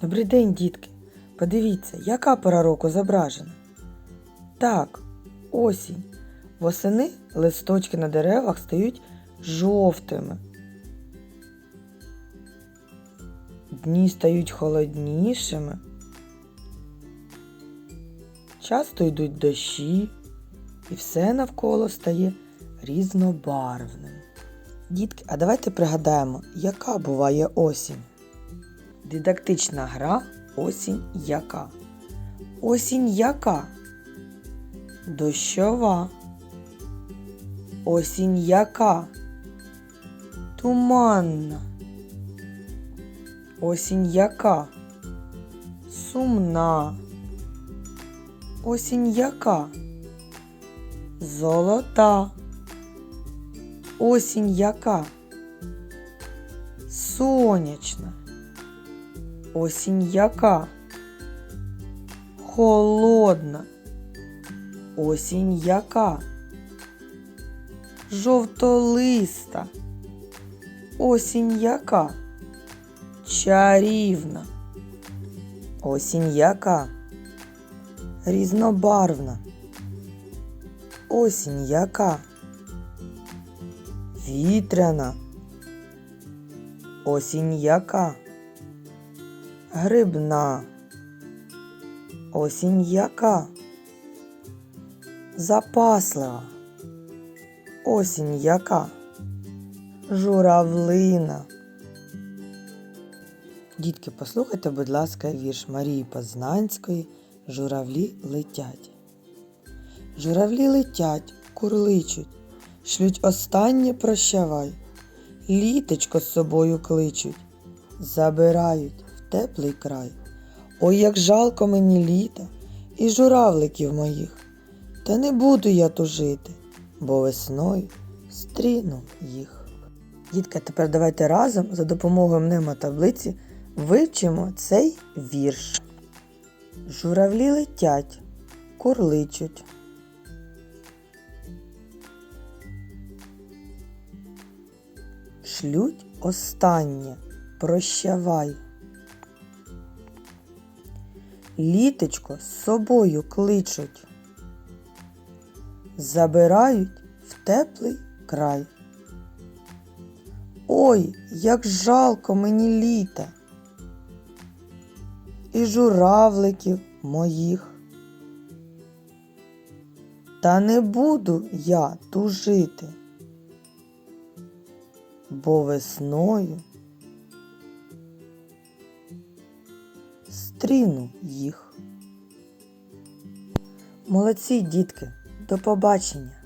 Добрий день, дітки. Подивіться, яка пора року зображена. Так, осінь. Восени листочки на деревах стають жовтими. Дні стають холоднішими. Часто йдуть дощі, і все навколо стає різнобарвним. Дітки, а давайте пригадаємо, яка буває осінь. Дидактична гра осінь яка. Осінь яка? Дощова. Осінь яка? Туманна. Осінь яка? Сумна. Осінь яка? Золота. Осінь яка? Сонячна. Осінь яка? Холодна. Осінь яка? Жовтолиста. Осінь яка? Чарівна. Осінь яка? Різнобарвна. Осінь яка? Вітряна. Осінь яка? Грибна. Осінь яка? Запаслива. Осінь яка? Журавлина. Дітки, послухайте, будь ласка, вірш Марії Познанської Журавлі летять. Журавлі летять, курличуть, шлють останнє прощавай, літочко з собою кличуть, забирають теплий край. Ой, як жалко мені літа і журавликів моїх. Та не буду я тужити, бо весною стріну їх. Дітка, тепер давайте разом за допомогою мнемотаблиці вивчимо цей вірш. Журавлі летять, курличуть. Шлють останнє, прощавай. Літочко з собою кличуть, забирають в теплий край. Ой, як жалко мені літа і журавликів моїх. Та не буду я тужити, бо весною стріну їх. Молодці, дітки, до побачення!